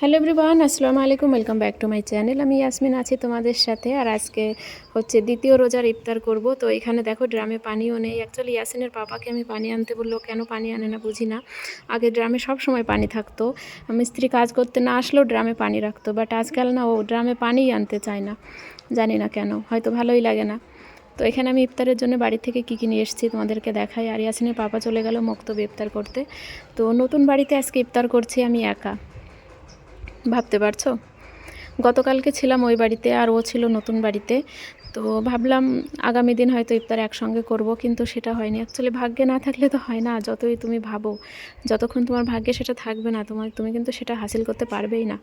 Hello everyone আসসালামু আলাইকুম welcome back to my channel আমি ইয়াসমিন আছি তোমাদের সাথে আর আজকে হচ্ছে দ্বিতীয় রোজার ইফতার করব। তো এখানে দেখো ড্রামে পানিও নেই। অ্যাকচুয়ালি ইয়াসিনের পাপাকে আমি পানি আনতে বলল, কেন পানি আনে না বুঝি না। আগে ড্রামে সব সময় পানি থাকতো। মিস্ত্রি কাজ করতে না আসলেও ড্রামে পানি রাখতো। বাট আজকাল না, ও ড্রামে পানিই আনতে চায় না। জানি না কেন, হয়তো ভালোই লাগে না। তো এখানে আমি ইফতারের জন্য বাড়ি থেকে কী কী নিয়ে এসেছি তোমাদেরকে দেখাই। আর ইয়াসিনের পাপা চলে গেল মক্তব ইফতার করতে। তো নতুন বাড়িতে আজকে ইফতার করছি আমি একা। ভাবতে পারছ? গতকালকে ছিলাম ওই বাড়িতে আর ও ছিল নতুন বাড়িতে। তো ভাবলাম আগামী দিন হয়তো ইফতার একসঙ্গে করব, কিন্তু সেটা হয়নি। অ্যাকচুয়ালি ভাগ্যে না থাকলে তো হয় না, যতই তুমি ভাবো। যতক্ষণ তোমার ভাগ্যে সেটা থাকবে না, তোমার, তুমি কিন্তু সেটা হাসিল করতে পারবেই না।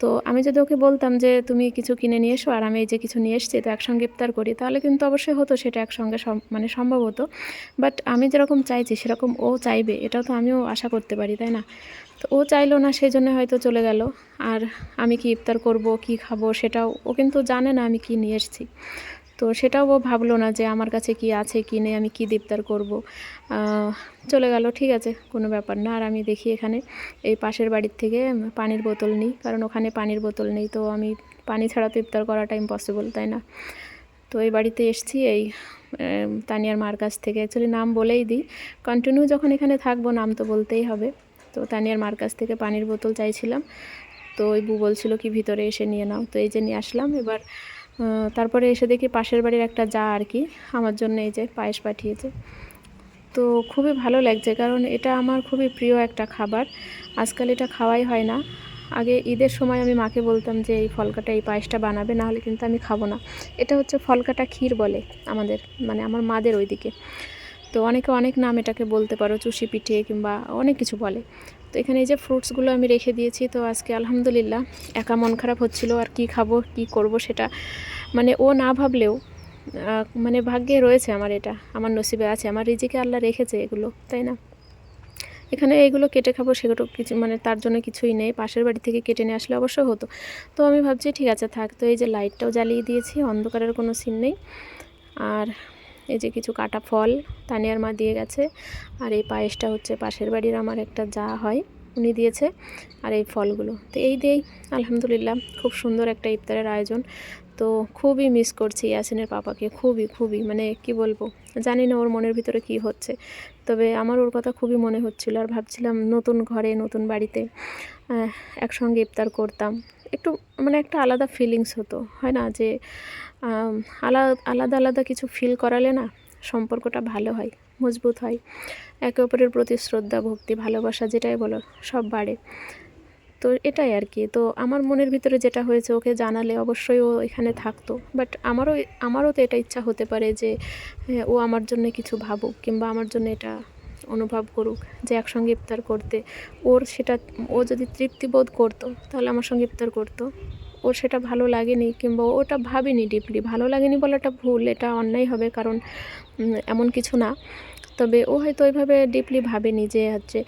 তো আমি যদি ওকে বলতাম যে, তুমি কিছু কিনে নিয়ে এসো, আর আমি এই যে কিছু নিয়ে এসছি তো একসঙ্গে ইফতার করি, তাহলে কিন্তু অবশ্যই হতো সেটা একসঙ্গে মানে সম্ভব হতো। বাট আমি যেরকম চাইছি, সেরকম ও চাইবে, এটাও তো আমিও আশা করতে পারি, তাই না? তো ও চাইলো না, সেই জন্য হয়তো চলে গেল। আর আমি কি ইফতার করব, কি খাব, সেটাও ও কিন্তু জানে না আমি কি নিয়ে এসেছি। তো সেটাও ও ভাবলো না যে আমার কাছে কি আছে, কি নেই, আমি কি ইফতার করব। চলে গেল, ঠিক আছে, কোনো ব্যাপার না। আর আমি দেখি এখানে এই পাশের বাড়ির থেকে পানির বোতল নিই, কারণ ওখানে পানির বোতল নেই, তো আমি পানি ছাড়া তো ইফতার করাটা ইম্পসিবল তাই না? তো এই বাড়িতে এসছি, এই তানিয়ার মার কাছ থেকে। অ্যাকচুয়ালি নাম বলেই দিই কন্টিনিউ যখন এখানে থাকব, নাম তো বলতেই হবে। তো তানিয়ার মার কাছ থেকে পানির বোতল চাইছিলাম, তো ওই বু বলছিল কি ভিতরে এসে নিয়ে নাও। তো এই যে নিয়ে আসলাম, এবার তারপরে এসে দেখি পাশের বাড়ির একটা যা আর কি, আমার জন্য এই যে পায়েস পাঠিয়েছে। তো খুবই ভালো লাগছে, কারণ এটা আমার খুবই প্রিয় একটা খাবার। আজকাল এটা খাওয়াই হয় না। আগে ঈদের সময় আমি মাকে বলতাম যে এই ফলকাটা, এই পায়েসটা বানাবে, না হলে কিন্তু আমি খাব না। এটা হচ্ছে ফলকাটা ক্ষীর বলে আমাদের মানে আমার মাদের ওইদিকে। তো অনেকে অনেক নাম এটাকে বলতে পারো, চুষি পিঠে কিংবা অনেক কিছু বলে। তো এখানে এই যে ফ্রুটসগুলো আমি রেখে দিয়েছি, তো আজকে আলহামদুলিল্লাহ একা মন খারাপ হচ্ছিল আর কি খাব, কি করব সেটা। মানে ও না ভাবলেও মানে ভাগ্যে রয়েছে আমার এটা, আমার নসিবে আছে, আমার রিজিকে আল্লাহ রেখেছে এগুলো, তাই না? এখানে এইগুলো কেটে খাব সেগুলো কিছু মানে তার জন্য কিছুই নেই, পাশের বাড়ি থেকে কেটে নিয়ে আসলে অবশ্য হতো। তো আমি ভাবছি ঠিক আছে থাক, তো এই যে লাইটটাও জ্বালিয়ে দিয়েছি, অন্ধকারের কোনো সিন নেই। আর এই যে কিছু কাটা ফল তানিয়ার মা দিয়ে গেছে। আর এই পায়েসটা হচ্ছে পাশের বাড়ির আমার একটা যা হয়, উনি দিয়েছে। আর এই ফলগুলো, তো এই দিয়েই আলহামদুলিল্লাহ খুব সুন্দর একটা ইফতারের আয়োজন। তো খুবই মিস করছি ইয়াসিনের পাপাকে, খুবই খুবই মানে কি বলব, জানি না ওর মনের ভিতরে কি হচ্ছে। তবে আমার ওর কথা খুবই মনে হচ্ছিল আর ভাবছিলাম নতুন ঘরে, নতুন বাড়িতে একসঙ্গে ইফতার করতাম। একটু মানে একটা আলাদা ফিলিংস হতো, হয় না যে আলাদা আলাদা আলাদা কিছু ফিল করালে না সম্পর্কটা ভালো হয়, মজবুত হয়। একে অপরের প্রতি শ্রদ্ধা, ভক্তি, ভালোবাসা যেটাই বলো, সব বাড়ে। তো এটাই আর কি। তো আমার মনের ভিতরে যেটা হয়েছে, ওকে জানালে অবশ্যই ও এখানে থাকতো। বাট আমারও আমারও তো এটা ইচ্ছা হতে পারে যে ও আমার জন্য কিছু ভাবুক কিংবা আমার জন্য এটা অনুভব করুক যে একসঙ্গে ইফতার করতে। ওর সেটা, ও যদি তৃপ্তিবোধ করতো, তাহলে আমার সঙ্গে ইফতার করতো। ওর সেটা ভালো লাগেনি কিংবা ওটা ভাবিনি ডিপলি ভালো লাগেনি বলাটা ভুল, এটা অন্যায় হবে কারণ এমন কিছু না। তবে ও হয়তো ওইভাবে ডিপলি ভাবেনি যে হচ্ছে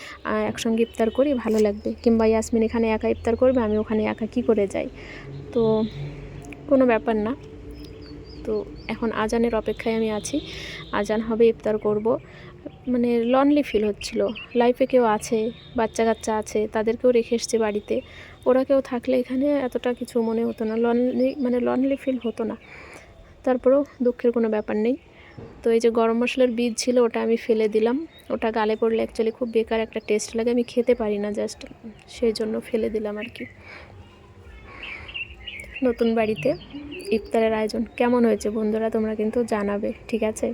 একসঙ্গে ইফতার করি, ভালো লাগবে। কিংবা ইয়াসমিন এখানে একা ইফতার করবে, আমি ওখানে একা কী করে যাই? তো কোনো ব্যাপার না। তো এখন আজানের অপেক্ষায় আমি আছি। আজান হবে, ইফতার করব। মানে লনলি ফিল হচ্ছিল। লাইফে কেউ আছে বাচ্চা কাচ্চা আছে, তাদেরকেও রেখে এসছে বাড়িতে। ওরা কেউ থাকলে এখানে এতটা কিছু মনে হতো না লনলি মানে লনলি ফিল হতো না। তারপরেও দুঃখের কোনো ব্যাপার নেই। তো এই যে গরম মশলার বীজ ছিল, ওটা আমি ফেলে দিলাম। ওটা গালে পড়লে অ্যাকচুয়ালি খুব বেকার একটা টেস্ট লাগে, আমি খেতে পারি না জাস্ট সেই জন্য ফেলে দিলাম আর কি। নতুন বাড়িতে ইফতারের আয়োজন কেমন হয়েছে বন্ধুরা তোমরা কিন্তু জানাবে, ঠিক আছে?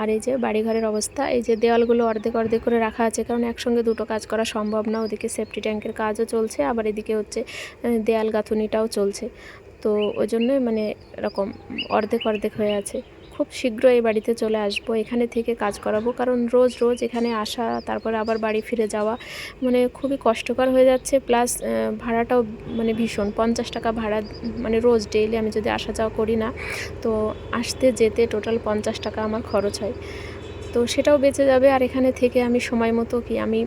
আর এই যে বাড়িঘরের অবস্থা, এই যে দেওয়ালগুলো অর্ধেক অর্ধেক করে রাখা আছে, কারণ একসঙ্গে দুটো কাজ করা সম্ভব না, ওদিকে সেফটি ট্যাঙ্কের কাজও চলছে, আবার এদিকে হচ্ছে দেয়াল গাঁথুনিটাও চলছে। তো ওই জন্যই মানে এরকম অর্ধেক অর্ধেক হয়ে আছে। খুব শীঘ্র এই বাড়িতে চলে আসব, এখানে থেকে কাজ করাবো। কারণ রোজ রোজ এখানে আসা, তারপরে আবার বাড়ি ফিরে যাওয়া মানে খুবই কষ্টকর হয়ে যাচ্ছে। প্লাস ভাড়াটাও মানে ভীষণ, পঞ্চাশ টাকা ভাড়া মানে রোজ ডেইলি আমি যদি আসা যাওয়া করি না, তো আসতে যেতে টোটাল পঞ্চাশ টাকা আমার খরচ হয়। তো সেটাও বেঁচে যাবে। আর এখানে থেকে আমি সময় মতো কি, আমি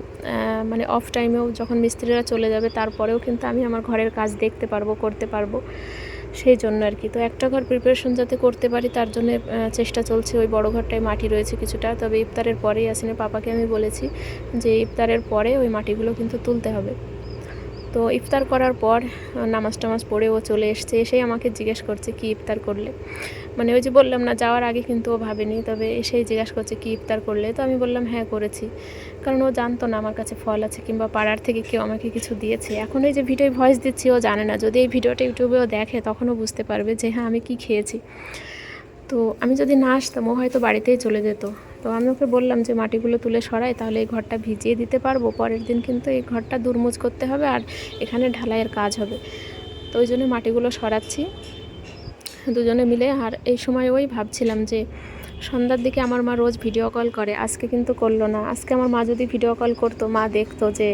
মানে অফ টাইমেও যখন মিস্ত্রিরা চলে যাবে, তারপরেও কিন্তু আমি আমার ঘরের কাজ দেখতে পারব, করতে পারব। সেই জন্য আর কি। তো একটা ঘর প্রিপারেশন যাতে করতে পারি, তার জন্য চেষ্টা চলছে। ওই বড় ঘরটায় মাটি রয়েছে কিছুটা। তবে ইফতারের পরেই আসিনে পাপাকে আমি বলেছি যে, ইফতারের পরে ওই মাটিগুলো কিন্তু তুলতে হবে। তো ইফতার করার পর নামাজ টামাজ পড়ে ও চলে এসছে, এসেই আমাকে জিজ্ঞেস করছে কি ইফতার করলে। মানে ওই যে বললাম না, যাওয়ার আগে কিন্তু ও ভাবেনি, তবে এসেই জিজ্ঞাসা করছে কি ইফতার করলে। তো আমি বললাম হ্যাঁ করেছি। কারণ ও জানতো না আমার কাছে ফল আছে কিংবা পাড়ার থেকে কেউ আমাকে কিছু দিয়েছে। এখন এই যে ভিডিও ভয়েস দিচ্ছি, ও জানে না। যদি এই ভিডিওটা ইউটিউবেও দেখে তখনও বুঝতে পারবে যে হ্যাঁ আমি কি খেয়েছি। তো আমি যদি না আসতাম, ও হয়তো বাড়িতেই চলে যেত। তো আমি ওকে বললাম যে মাটিগুলো তুলে সরাই, তাহলে এই ঘরটা ভিজিয়ে দিতে পারব। পরের দিন কিন্তু এই ঘরটা দুরমুজ করতে হবে আর এখানে ঢালাইয়ের কাজ হবে। তো ওই জন্য মাটিগুলো সরাচ্ছি। দুজনে মিলে আর এই সময় ওই ভাবছিলাম যে সন্ধ্যার দিকে আমার মা রোজ ভিডিও কল করে, আজকে কিন্তু করল না। আজকে আমার মা যদি ভিডিও কল করতো, মা দেখতো যে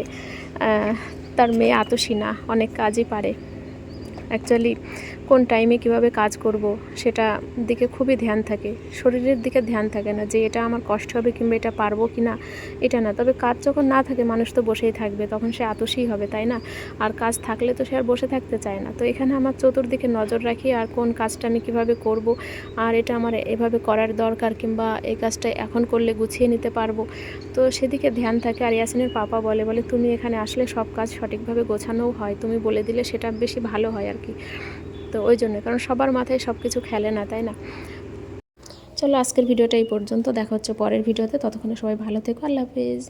তার মেয়ে আতসী না, অনেক কাজই পারে। অ্যাকচুয়ালি কোন টাইমে কীভাবে কাজ করব, সেটা দিকে খুবই ধ্যান থাকে। শরীরের দিকে ধ্যান থাকে না যে এটা আমার কষ্ট হবে কিংবা এটা পারব কি না এটা না। তবে কাজ যখন না থাকে, মানুষ তো বসেই থাকবে, তখন সে আতসী হবে, তাই না? আর কাজ থাকলে তো সে আর বসে থাকতে চায় না। তো এখানে আমার চতুর্দিকে নজর রাখি, আর কোন কাজটা আমি কীভাবে করব, আর এটা আমার এভাবে করার দরকার কিংবা এই কাজটা এখন করলে গুছিয়ে নিতে পারব। তো সেদিকে ধ্যান থাকে, আর ইয়াসিনের পাপা বলে বলে, তুমি এখানে আসলে সব কাজ সঠিকভাবে গোছানোও হয়। তুমি বলে দিলে সেটা বেশি ভালো হয় আর কি। তো ওই জন্য, কারণ সবার মাথায় সব কিছু খেলে না, তাই না? চলো আজকের ভিডিওটা এই পর্যন্ত, দেখা হচ্ছে পরের ভিডিওতে, ততক্ষণে সবাই ভালো থেকো, আল্লাহ হাফেজ।